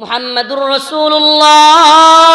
মুহাম্মাদুর রাসূলুল্লাহ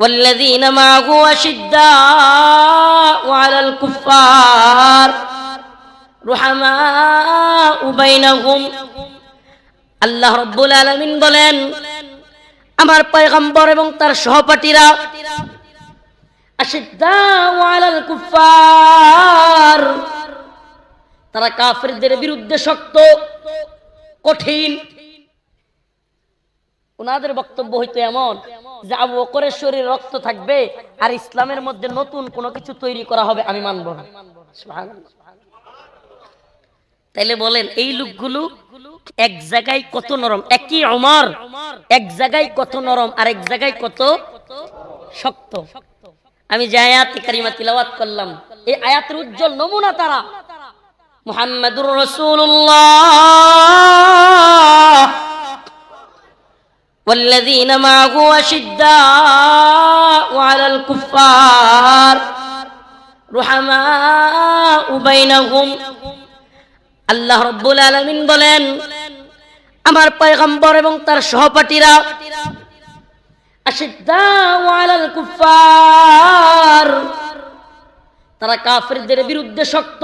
والذين معه أشداء على الكفار رحماء بينهم আল্লাহ রব্বুল আলামিন বলেন আমার পয়গম্বর এবং তার সহপাঠীরা আশিদ্দাউ আলাল কুফার তারা কাফেরদের বিরুদ্ধে শক্ত কঠিন। ওনাদের বক্তব্য হইতো এমন যে আবু বকরের শরীরে রক্ত থাকবে আর ইসলামের মধ্যে নতুন কোনো কিছু তৈরি করা হবে আমি মানব না। তাইলে বলেন, এই লোকগুলো এক জায়গায় কত নরম, একই অমর এক জায়গায় কত নরম আর এক জায়গায় কত শক্ত। আমি যে আয়াত কারিমা তিলাওয়াত করলাম, এই আয়াতের উজ্জ্বল নমুনা তারা মুহাম্মাদুর রাসূলুল্লাহ والذين معه أشداء على الكفار رحماء بينهم আল্লাহ রব্বুল আলামিন বলেন আমার পয়গম্বর এবং তার সহপাঠীরা আশিদ্দাউ আলাল কুফার তারা কাফেরদের বিরুদ্ধে শক্ত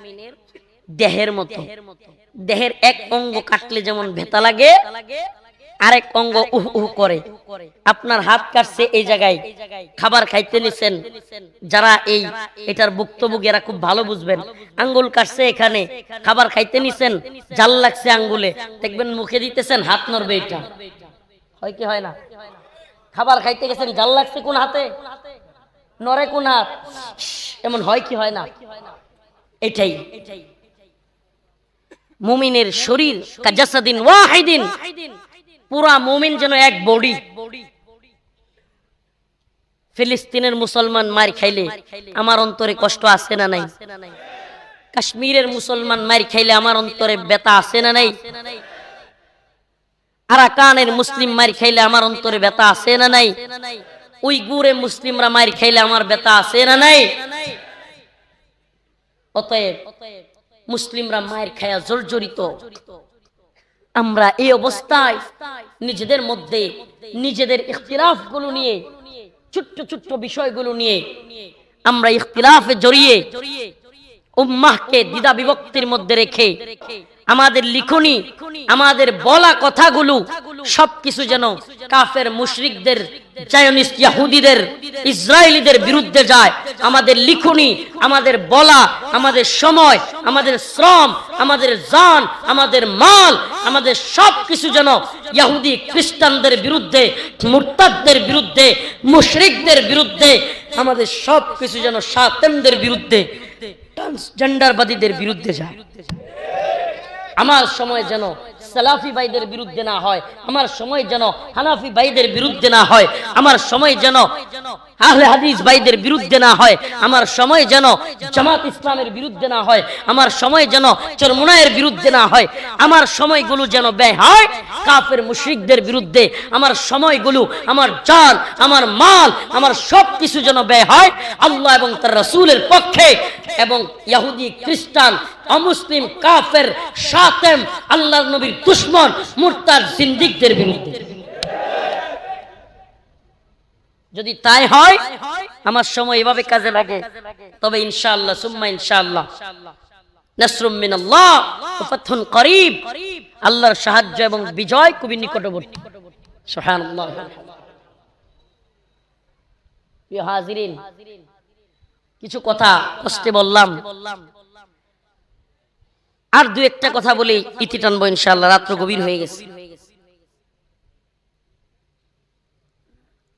দেহের মতো। দেহের এক অঙ্গ কাটলে যেমন ভেতা লাগে আরেক অঙ্গ উহ উহ করে। আপনার হাত কাটছে এই জায়গায়। খাবার খাইতে নিছেন। যারা এই এটার ভুক্তভোগী এরা খুব ভালো বুঝবেন। আঙ্গুল কাটছে এখানে। খাবার খাইতে নিছেন। জাল লাগছে আঙ্গুলে। দেখবেন মুখে দিতেছেন হাত নড়বে এটা। হয় কি হয় না? খাবার খাইতে গেছেন জাল লাগছে কোন হাতে? নরে কোন হাত? এমন হয় কি হয় না এটাই মুমিনের শরীর কাজাসাদিন ওয়াহিদিন। পুরা মুমিন যেন এক বডি। ফিলিস্তিনের মুসলমান মার খাইলে আমার অন্তরে কষ্ট আছে না নাই? কাশ্মীরের মুসলমান মার খাইলে আমার অন্তরে ব্যথা আছে না নাই? আরাকানের মুসলিম মার খাইলে আমার অন্তরে ব্যথা আছে না নাই? ওই গুড়ে মুসলিমরা মার খাইলে আমার ব্যথা আছে না নাই? অতএব মুসলিমরা মায়ের খায়া জর্জরিত। আমরা এই অবস্থায় নিজেদের মধ্যে, নিজেদের ইখতিলাফগুলো নিয়ে, ছোট্ট ছোট্ট বিষয়গুলো নিয়ে আমরা ইখতিলাফে জড়িয়ে উম্মাহকে দ্বিধা বিভক্তির মধ্যে রেখে আমাদের লিখনি, আমাদের বলা কথাগুলো সবকিছু যেন কাফের মুশরিকদের জায়নিস্ট ইয়াহুদিদের ইসরায়েলিদের বিরুদ্ধে যায়। আমাদের লিখনি আমাদের বলা আমাদের সময় আমাদের শ্রম আমাদের জান আমাদের মাল আমাদের সব কিছু যেন ইয়াহুদি খ্রিস্টানদের বিরুদ্ধে মুরতাদদের বিরুদ্ধে মুশরিকদের বিরুদ্ধে আমাদের সব কিছু যেন সাতেমদের বিরুদ্ধে ট্রান্সজেন্ডারবাদীদের বিরুদ্ধে যায়। আমার সময় যেন সালাফি ভাইদের বিরুদ্ধে না হয়, আমার সময় যেন হানাফি ভাইদের বিরুদ্ধে না হয়, আমার সময় যেন আহলে হাদিস ভাইদের বিরুদ্ধে না হয়, আমার সময় যেন জামাত ইসলামের বিরুদ্ধে না হয়, আমার সময় যেন চরমুনায়ের বিরুদ্ধে না হয়, আমার সময়গুলো যেন ব্যয় হয় কাফের মুশরিকদের বিরুদ্ধে, আমার সময়গুলো, আমার জান, আমার মাল, আমার সব কিছু যেন ব্যয় হয় আল্লাহ এবং তার রাসূলের পক্ষে এবং ইহুদি খ্রিস্টান, অমুসলিম, কাফের, সাতেম, আল্লাহর নবীর দুশ্মন, মুরতাদ সিন্দিকদের বিরুদ্ধে। যদি তাই হয়, আমার সময় এভাবে কাজে লাগে। তবে ইনশাআল্লাহ, সুম্মা ইনশাআল্লাহ। নাসরুম মিনাল্লাহ ফাতহুন করিব। আল্লাহর সাহায্য এবং বিজয় খুবই নিকটবর্তী। সুবহানাল্লাহ। প্রিয় হাজিরিন, কিছু কথা কষ্টে বললাম। আর দু একটা কথা বলে, ইতি টানবো ইনশাআল্লাহ, রাত্র গভীর হয়ে গেছে।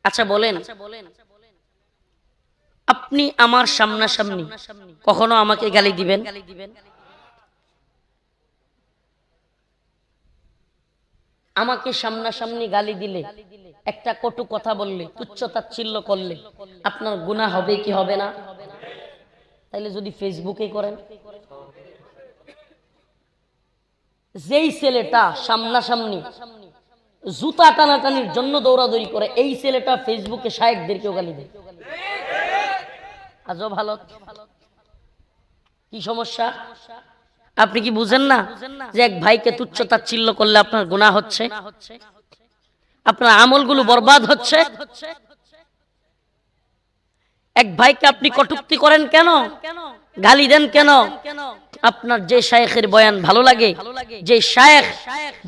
আচ্ছা বলেন। আপনি আমার সামনাসামনি কখনো আমাকে গালি দিবেন? আমাকে সামনাসামনি গালি দিলে, একটা কটু কথা বললে, তুচ্ছ তাচ্ছিল্য করলে, আপনার গুনাহ হবে কি হবে না? তাইলে যদি ফেসবুকে করেন। যেই ছেলেটা সামনাসামনি জুতা টানাটানির জন্য দৌড়াদৌড়ি করে, এই ছেলেটা ফেসবুকে শায়েকদেরকেও গালি দেয়। আজও ভালো? কি সমস্যা? আপনি কি বুঝেন না যে এক ভাইকে তুচ্ছ তাচ্ছিল্য করলে আপনার গুণা হচ্ছে? আপনার আমলগুলো বরবাদ হচ্ছে? এক ভাইকে আপনি কটুক্তি করেন কেন? গালি দেন কেন? আপনার যে শায়েখের বয়ান ভালো লাগে যে শায়েখ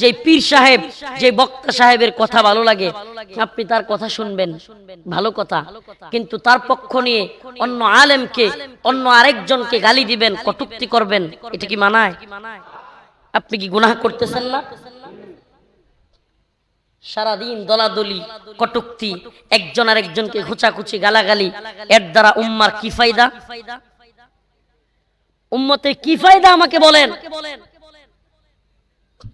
যে পীর সাহেব যে বক্তা সাহেবের কথা ভালো লাগে আপনি তার কথা শুনবেন। ভালো কথা। কিন্তু তার পক্ষ নিয়ে অন্য আলেমকে অন্য আরেকজনকে গালি দিবেন কটুক্তি করবেন এটা কি মানায়? আপনি কি গুনাহ করতেছেন না? সারাদিন দলাদলি কটুক্তি একজন আর একজনকে খুচাখুচি গালাগালি এর দ্বারা উম্মার কি ফায়দা? উম্মতের কি ফায়দা আমাকে বলেন?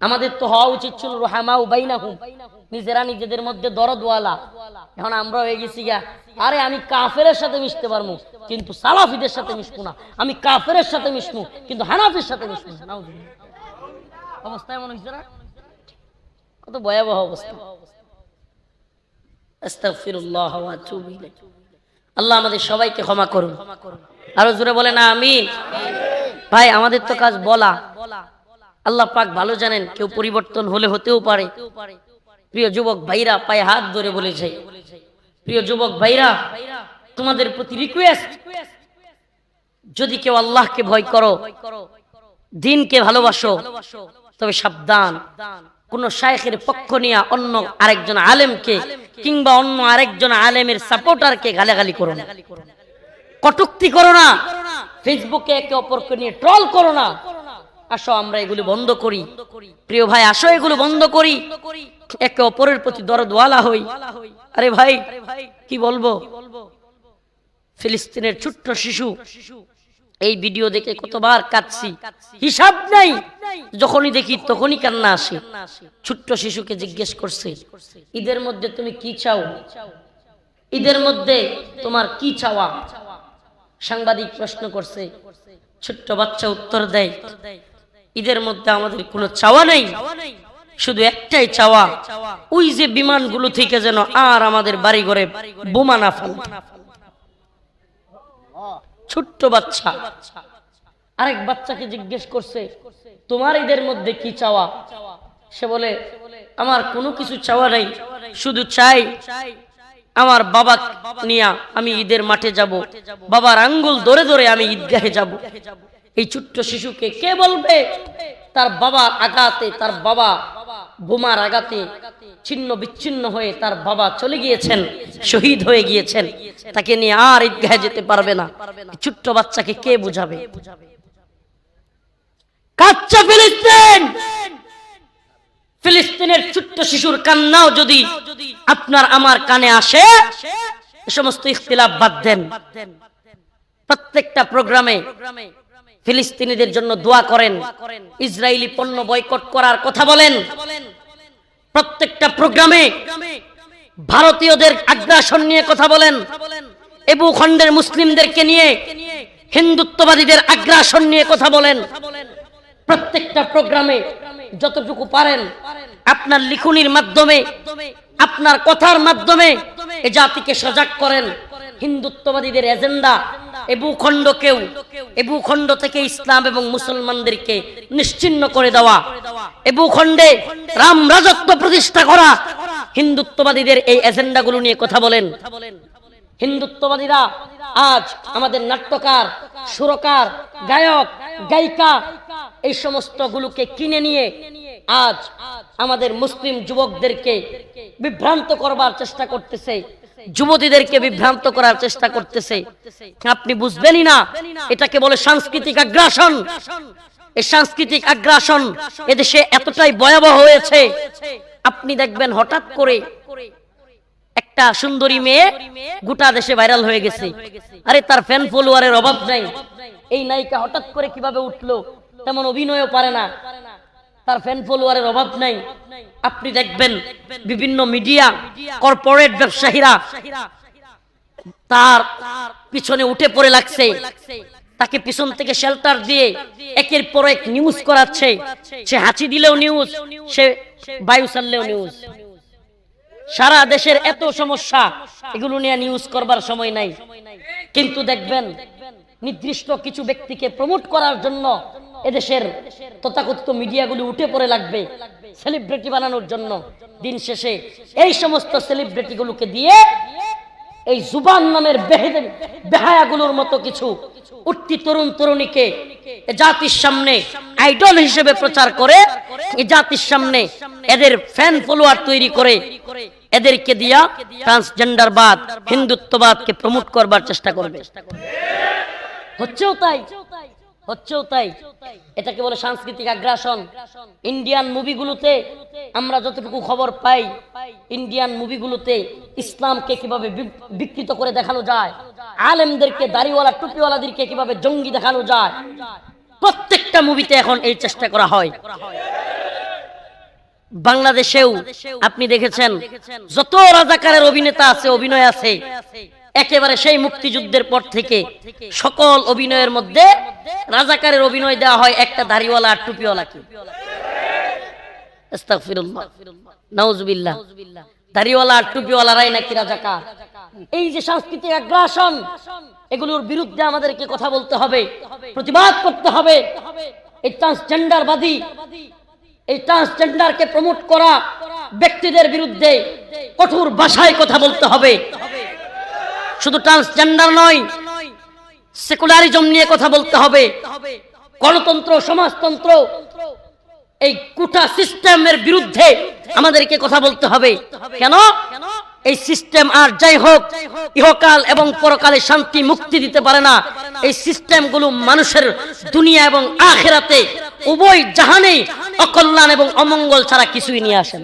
আমাদের তো হওয়া উচিত ছিল নিজেরা নিজেদের মধ্যে দরদওয়ালা। এখন আমরা হয়ে গেছি গা আরে আমি কাফেরের সাথে মিশতে পারব কিন্তু সালাফিদের সাথে মিশবো না। আমি কাফেরের সাথে মিশবো, কিন্তু হানাফির সাথে মিশবো না। অবস্থা এমন হয়েছে কত ভয়াবহ অবস্থা। আল্লাহ আমাদের সবাইকে ক্ষমা করুন। আরও জোরে বলেন, আমিন। ভাই, আমাদের তো কাজ বলা। আল্লাহ পাক ভালো জানেন, কেউ পরিবর্তন হলে হতেও পারে। প্রিয় যুবক ভাইরা, পায়ে হাত ধরে বলেছে। প্রিয় যুবক ভাইরা, তোমাদের প্রতি রিকোয়েস্ট যদি কেউ আল্লাহকে ভয় করো, দিনকে ভালোবাসো, তবে সাবধান। কোন শায়েখের পক্ষ নিয়ে অন্য আরেকজন আলেমকে কিংবা অন্য আরেকজন আলেমের সাপোর্টারকে গালাগালি করো না। কটুক্তি করো না। ফেসবুকে একে অপরকে নিয়ে ট্রল করো না। আসো, আমরা এগুলো বন্ধ করি। প্রিয় ভাই, আসো, এগুলো বন্ধ করি। একে অপরের প্রতি দরদওয়ালা হই। আরে ভাই, কি বলব? ফিলিস্তিনের ছোট্ট শিশু। এই ভিডিও দেখে কতবার কাঁদছি। হিসাব নাই। যখনই দেখি তখনই কান্না আসে। ছোট্ট শিশুকে জিজ্ঞেস করছে, ঈদের মধ্যে তুমি কি চাও? ঈদের মধ্যে তোমার কি চাওয়া? সাংবাদিক প্রশ্ন করছে, ছোট্ট বাচ্চা উত্তর দেয়, ঈদের মধ্যে আমাদের কোনো চাওয়া নেই? শুধু একটাই চাওয়া, ওই যে বিমানগুলো থেকে যেন আর আমাদের বাড়ি ঘরে বোমা না ফেলে ছোট্ট বাচ্চা, আরেক বাচ্চাকে জিজ্ঞেস করছে, তোমার ঈদের মধ্যে কি চাওয়া? সে বলে, আমার কোনো কিছু চাওয়া নাই, শুধু চাই আমার বাবা নিয়া আমি ঈদের মাঠে যাব। বাবার আঙ্গুল ধরে ধরে আমি ঈদগাহে যাব। এই ছোট্ট শিশুকে কে বলবে? তার বাবার আঘাতে, তার বাবা বোমার আঘাতে ছিন্ন বিচ্ছিন্ন হয়ে তার বাবা চলে গিয়েছেন, শহীদ হয়ে গিয়েছেন। তাকে নিয়ে আর ঈদগাহে যেতে পারবে না। ছোট্ট বাচ্চাকে কে বুঝাবে? কাচ্চা ফিলিস্তিন! শিশুর কান্নাও যদি আপনার আমার কানে আসে সমস্ত ইখতিলাফ বাদ দেন। প্রত্যেকটা প্রোগ্রামে ফিলিস্তিনিদের জন্য দোয়া করেন, ইসরায়েলি পণ্য বয়কট করার কথা বলেন। প্রত্যেকটা প্রোগ্রামে ভারতীয়দের আগ্রাসন নিয়ে কথা বলেন, এবু খণ্ডের মুসলিমদেরকে নিয়ে হিন্দুত্ববাদীদের আগ্রাসন নিয়ে কথা বলেন। প্রত্যেকটা প্রোগ্রামে যতটুকু পারেন আপনার লিখনির মাধ্যমে আপনার কথার মাধ্যমে এ জাতিকে সজাগ করেন। হিন্দুত্ববাদীদের এজেন্ডা এ ভূখণ্ডকেও এ ভূখণ্ড থেকে ইসলাম এবং মুসলমানদেরকে নিশ্চিন্ন করে দেওয়া। এ ভূখণ্ডে রাম রাজত্ব প্রতিষ্ঠা করা। হিন্দুত্ববাদীদের এই এজেন্ডাগুলো নিয়ে কথা বলেন। হিন্দুত্ববাদীরা আজ আমাদের নাট্যকার সুরকার গায়ক গায়িকা এই সমস্ত গুলোকে কিনে নিয়ে আজ আমাদের মুসলিম যুবকদেরকে বিভ্রান্ত করবার চেষ্টা করতেছে, যুবতীদেরকে বিভ্রান্ত করার চেষ্টা করতেছে। আপনি বুঝবেনই না, এটাকে বলে সাংস্কৃতিক আগ্রাসন। এই সাংস্কৃতিক আগ্রাসন এদেশে এতটাই ভয়াবহ হয়েছে। আপনি দেখবেন হঠাৎ করে একটা সুন্দরী মেয়ে গোটা দেশে ভাইরাল হয়ে গেছে। আরে তার ফ্যান ফলোয়ারের অভাব নাই। এই নায়িকা হঠাৎ করে কীভাবে উঠল, তেমন অভিনয়ও পারে না। তার ফ্যান ফলোয়ারের অভাব নাই। আপনি দেখবেন বিভিন্ন মিডিয়া কর্পোরেট ব্যবসায়ীরা তার পিছনে উঠে পড়ে লাগছে। তাকে পিছন থেকে শেল্টার দিয়ে একের পর এক নিউজ করাচ্ছে। সে হাঁচি দিলেও নিউজ সে বায়ু চাললেও নিউজ সারা দেশের এত সমস্যা, এগুলো নিয়ে নিউজ করবার সময় নাই। কিন্তু দেখবেন নির্দিষ্ট কিছু ব্যক্তিকে প্রমোট করার জন্য এদেশের তথাকথিত মিডিয়াগুলি উঠে পড়ে লাগবে সেলিব্রিটি বানানোর জন্য। দিন শেষে এই সমস্ত সেলিব্রিটিগুলোকে দিয়ে এই জুবান নামের বেহায়াগুলোর মতো কিছু উঠতি তরুণ তরুণীকে জাতির সামনে আইডল হিসেবে প্রচার করে এই জাতির সামনে এদের ফ্যান ফলোয়ার তৈরি করে, এদেরকে দিয়া ট্রান্সজেন্ডারবাদ হিন্দুত্ববাদকে প্রমোট করবার চেষ্টা করবে। হচ্ছেও তাই। হচ্ছেও তাই। এটাকে বলে সাংস্কৃতিক আগ্রাসন। ইন্ডিয়ান মুভিগুলোতে আমরা যতটুকু খবর পাই ইন্ডিয়ান মুভিগুলোতে ইসলামকে কীভাবে বিকৃত করে দেখানো যায়, আলেমদেরকে, দাড়িওয়ালা, টুপিওয়ালাদেরকে কীভাবে জঙ্গি দেখানো যায়, প্রত্যেকটা মুভিতে এখন এই চেষ্টা করা হয়। বাংলাদেশেও আপনি দেখেছেন, যত রাজাকারের অভিনেতা আছে, অভিনয় আছে একেবারে সেই মুক্তিযুদ্ধের পর থেকে সকল অভিনয়ের মধ্যে রাজাকারের অভিনয় দেওয়া হয় একটা দাড়িওয়ালা আর টুপিওয়ালাকে। এগুলোর বিরুদ্ধে আমাদেরকে কথা বলতে হবে, প্রতিবাদ করতে হবে। এই এই প্রমোট করা ব্যক্তিদের বিরুদ্ধে কঠোর ভাষায় কথা বলতে হবে। শুধু ট্রান্সজেন্ডার নয় সেকুলারিজম নিয়ে কথা বলতে হবে। গণতন্ত্র, সমাজতন্ত্র, এই কুটা সিস্টেমের বিরুদ্ধে আমাদেরকে কথা বলতে হবে। কেন? এই সিস্টেম আর যাই হোক, ইহকাল এবং পরকালে শান্তি মুক্তি দিতে পারে না। এই সিস্টেমগুলো মানুষের দুনিয়া এবং আখেরাতে উভয় জাহানেই অকল্যাণ এবং অমঙ্গল ছাড়া কিছুই নিয়ে আসেন